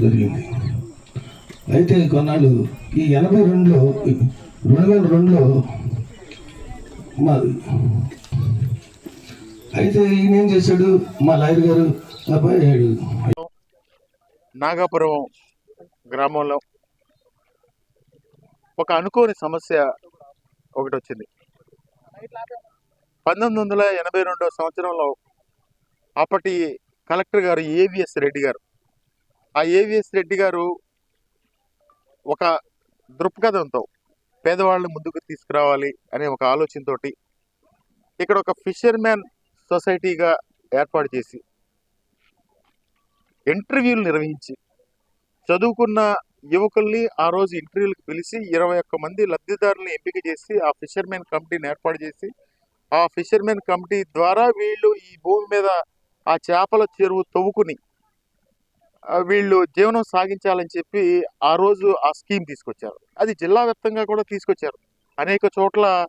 జరిగింది. అయితే కొన్నాళ్ళు ఈ ఎనభై రెండులో రెండు వేల రెండులో మా అయితే ఈయన ఏం చేశాడు? మా లాయర్ గారు అబ్బాయి నాగాపురం గ్రామంలో ఒక అనుకోని సమస్య ఒకటి వచ్చింది. పంతొమ్మిది వందల ఎనభై రెండవ సంవత్సరంలో అప్పటి కలెక్టర్ గారు ఏవిఎస్ రెడ్డి గారు ఆ ఏవిఎస్ రెడ్డి గారు ఒక దృక్పథంతో పేదవాళ్ళని ముందుకు తీసుకురావాలి అనే ఒక ఆలోచనతో ఇక్కడ ఒక ఫిషర్మ్యాన్ సొసైటీగా ఏర్పాటు చేసి ఇంటర్వ్యూలు నిర్వహించి చదువుకున్న యువకుల్ని ఆ రోజు ఇంటర్వ్యూలకు పిలిచి ఇరవై ఒక్క మంది లబ్ధిదారులను ఎంపిక చేసి ఆ ఫిషర్మెన్ కమిటీని ఏర్పాటు చేసి ఆ ఫిషర్మెన్ కమిటీ ద్వారా వీళ్ళు ఈ భూమి మీద ఆ చేపల చెరువు తవ్వుకుని వీళ్ళు జీవనం సాగించాలని చెప్పి ఆ రోజు ఆ స్కీమ్ తీసుకొచ్చారు. అది జిల్లా వ్యాప్తంగా కూడా తీసుకొచ్చారు. అనేక చోట్ల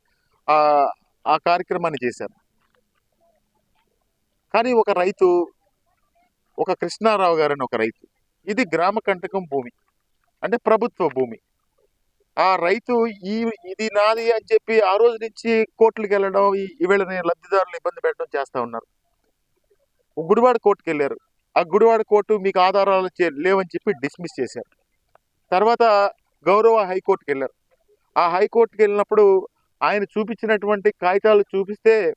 ఆ కార్యక్రమాన్ని చేశారు. కానీ ఒక రైతు ఒక కృష్ణారావు గారని ఒక రైతు ఇది గ్రామ కంటకం భూమి అంటే ప్రభుత్వ భూమి. ఆ రైతు ఈ ఇది నాది అని చెప్పి ఆ రోజు నుంచి కోర్టులకు వెళ్ళడం ఈ- వీళ్ళని లబ్ధిదారులు ఇబ్బంది పెట్టడం చేస్తూ ఉన్నారు. గుడివాడ కోర్టుకు వెళ్ళారు ఆ గుడివాడ కోర్టు మీకు ఆధారాలు చే- లేవని చెప్పి డిస్మిస్ చేశారు. తర్వాత గౌరవ హైకోర్టుకి వెళ్ళారు. ఆ హైకోర్టుకి వెళ్ళినప్పుడు ఆయన చూపించినటువంటి కాగితాలు చూపిస్తే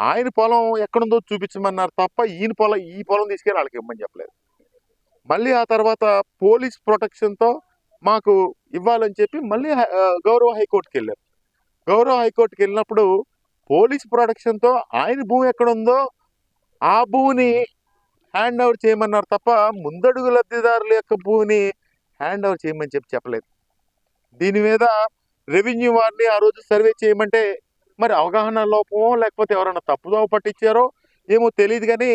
ఆయన పొలం ఎక్కడుందో చూపించమన్నారు తప్ప ఈయన పొలం ఈ పొలం తీసుకెళ్ళి వాళ్ళకి ఇవ్వమని చెప్పలేదు. మళ్ళీ ఆ తర్వాత పోలీస్ ప్రొటెక్షన్తో మాకు ఇవ్వాలని చెప్పి మళ్ళీ గౌరవ హైకోర్టుకి వెళ్ళారు. గౌరవ హైకోర్టుకి వెళ్ళినప్పుడు పోలీస్ ప్రొటెక్షన్తో ఆయన భూమి ఎక్కడుందో ఆ భూమిని హ్యాండ్ ఓవర్ చేయమన్నారు తప్ప ముందడుగు లబ్ధిదారుల యొక్క భూమిని హ్యాండ్ ఓవర్ చేయమని చెప్పి చెప్పలేదు. దీని మీద రెవెన్యూ వారిని ఆ రోజు సర్వే చేయమంటే మరి అవగాహన లోపమో లేకపోతే ఎవరైనా తప్పుదోవ పట్టించారో ఏమో తెలియదు కానీ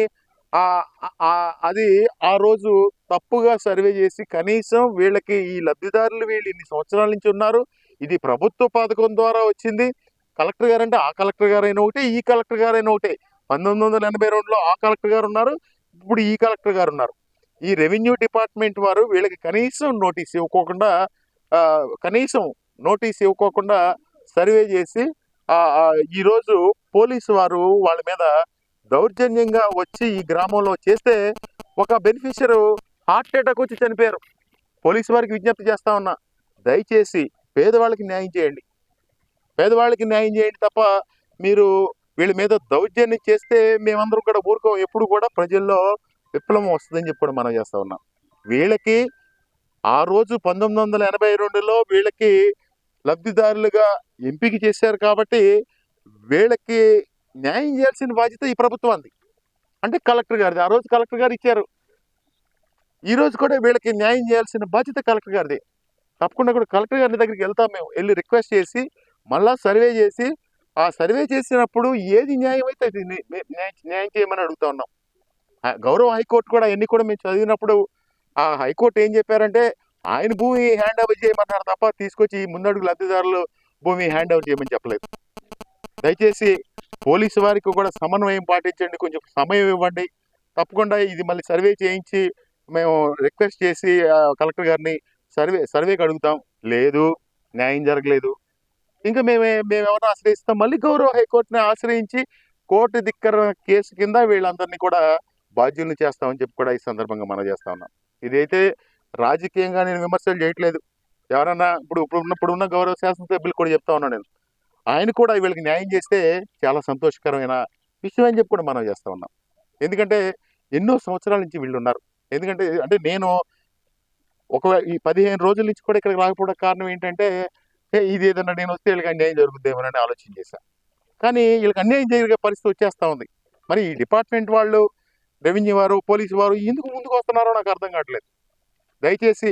అది ఆ రోజు తప్పుగా సర్వే చేసి కనీసం వీళ్ళకి ఈ లబ్ధిదారులు వీళ్ళు ఇన్ని సంవత్సరాల నుంచి ఉన్నారు. ఇది ప్రభుత్వ పథకం ద్వారా వచ్చింది. కలెక్టర్ గారు అంటే ఆ కలెక్టర్ గారైనా ఒకటే ఈ కలెక్టర్ గారైనా ఒకటే. పంతొమ్మిది వందల ఎనభై రెండులో ఆ కలెక్టర్ గారు ఉన్నారు. ఇప్పుడు ఈ కలెక్టర్ గారు ఉన్నారు. ఈ రెవెన్యూ డిపార్ట్మెంట్ వారు వీళ్ళకి కనీసం నోటీస్ ఇవ్వకోకుండా కనీసం నోటీస్ ఇవ్వకోకుండా సర్వే చేసి ఈరోజు పోలీసు వారు వాళ్ళ మీద దౌర్జన్యంగా వచ్చి ఈ గ్రామంలో చేస్తే ఒక బెనిఫిషియర్ హార్ట్ అటాక్ వచ్చి చనిపోయారు. పోలీసు వారికి విజ్ఞప్తి చేస్తా ఉన్నా దయచేసి పేదవాళ్ళకి న్యాయం చేయండి. పేదవాళ్ళకి న్యాయం చేయండి తప్ప మీరు వీళ్ళ మీద దౌర్జన్యం చేస్తే మేమందరం కూడా ఊరుకోం. ఎప్పుడు కూడా ప్రజల్లో విప్లవం వస్తుందని చెప్పి కూడా మనం చేస్తా ఉన్నాం. వీళ్ళకి ఆ రోజు పంతొమ్మిది వందల ఎనభై రెండులో వీళ్ళకి లబ్ధిదారులుగా ఎంపిక చేశారు కాబట్టి వీళ్ళకి న్యాయం చేయాల్సిన బాధ్యత ఈ ప్రభుత్వానికి అంటే కలెక్టర్ గారిది. ఆ రోజు కలెక్టర్ గారు ఇచ్చారు. ఈ రోజు కూడా వీళ్ళకి న్యాయం చేయాల్సిన బాధ్యత కలెక్టర్ గారిది. తప్పకుండా కూడా కలెక్టర్ గారి దగ్గరికి వెళ్తాం మేము. వెళ్ళి రిక్వెస్ట్ చేసి మళ్ళా సర్వే చేసి ఆ సర్వే చేసినప్పుడు ఏది న్యాయం అయితే న్యాయం న్యాయం చేయమని అడుగుతా ఉన్నాం. గౌరవ హైకోర్టు కూడా ఎన్ని కూడా మేము చదివినప్పుడు ఆ హైకోర్టు ఏం చెప్పారంటే ఆయన భూమి హ్యాండ్ ఓవర్ చేయమన్నారు తప్ప తీసుకొచ్చి ఈ ముందడుగు లబ్ధిదారులు భూమి హ్యాండ్ ఓవర్ చేయమని చెప్పలేదు. దయచేసి పోలీసు వారికి కూడా సమన్వయం పాటించండి కొంచెం సమయం ఇవ్వండి. తప్పకుండా ఇది మళ్ళీ సర్వే చేయించి మేము రిక్వెస్ట్ చేసి కలెక్టర్ గారిని సర్వే సర్వేకి అడుగుతాం. లేదు న్యాయం జరగలేదు. ఇంకా మేమే మేము ఎవరిని ఆశ్రయిస్తాం. మళ్ళీ గౌరవ హైకోర్టుని ఆశ్రయించి కోర్టు ధిక్కర కేసు కింద వీళ్ళందరినీ కూడా బాధ్యుల్ని చేస్తామని చెప్పి కూడా ఈ సందర్భంగా మనం చేస్తా ఉన్నాం. ఇదైతే రాజకీయంగా నేను విమర్శలు చేయట్లేదు. ఎవరన్నా ఇప్పుడు ఇప్పుడు ఇప్పుడు ఉన్న గౌరవ శాసనసభ్యులు కూడా చెప్తా ఉన్నాను నేను. ఆయన కూడా వీళ్ళకి న్యాయం చేస్తే చాలా సంతోషకరమైన విషయం అని చెప్పి కూడా మనం చేస్తా ఉన్నాం. ఎందుకంటే ఎన్నో సంవత్సరాల నుంచి వీళ్ళు ఉన్నారు. ఎందుకంటే అంటే నేను ఒక ఈ పదిహేను రోజుల నుంచి కూడా ఇక్కడికి రాకపోవడం కారణం ఏంటంటే ఇది ఏదన్నా నేను వస్తే వీళ్ళకి అన్యాయం జరుగుద్దేమోనని ఆలోచన చేశాను కానీ వీళ్ళకి అన్యాయం జరిగే పరిస్థితి వచ్చేస్తా ఉంది. మరి ఈ డిపార్ట్మెంట్ వాళ్ళు రెవెన్యూ వారు పోలీసు వారు ఎందుకు ముందుకు వస్తున్నారో నాకు అర్థం కావట్లేదు. దయచేసి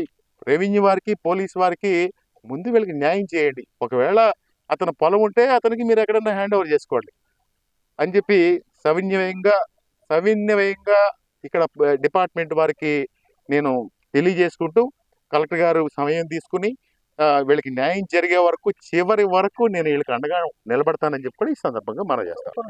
రెవెన్యూ వారికి పోలీసు వారికి ముందు వీళ్ళకి న్యాయం చేయండి. ఒకవేళ అతను పొలం ఉంటే అతనికి మీరు ఎక్కడన్నా హ్యాండ్ ఓవర్ చేసుకోండి అని చెప్పి సవిన్యయంగా సవిన్యయంగా ఇక్కడ డిపార్ట్మెంట్ వారికి నేను తెలియజేసుకుంటూ కలెక్టర్ గారు సమయం తీసుకుని వీళ్ళకి న్యాయం జరిగే వరకు చివరి వరకు నేను వీళ్ళకి అండగా నిలబడతానని చెప్పి కూడా ఈ సందర్భంగా మనం చేస్తాను